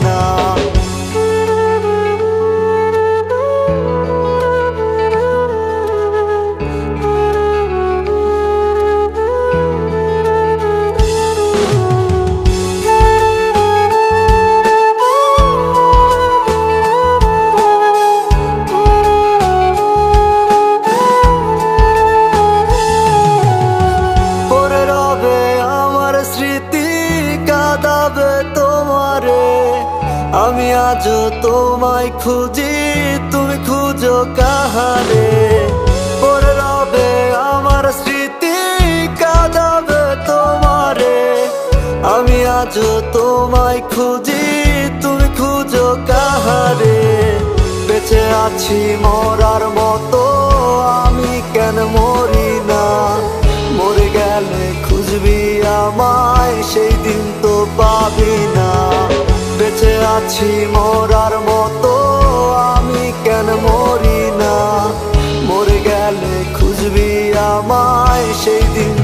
না। আমি আজও তোমায় খুঁজি, তুমি খুঁজো কাহারে? পরে আমার স্মৃতি, কাঁদাবে তোমারে। আমি আজও তোমায় খুঁজি, তুমি খুঁজো কাহারে? বেঁচে আছি মরার মতো, আমি কেন মরে? আছি মরার মতো আমি কেন মরি না? মরে গেলে খুঁজবি আমায় সেই দিন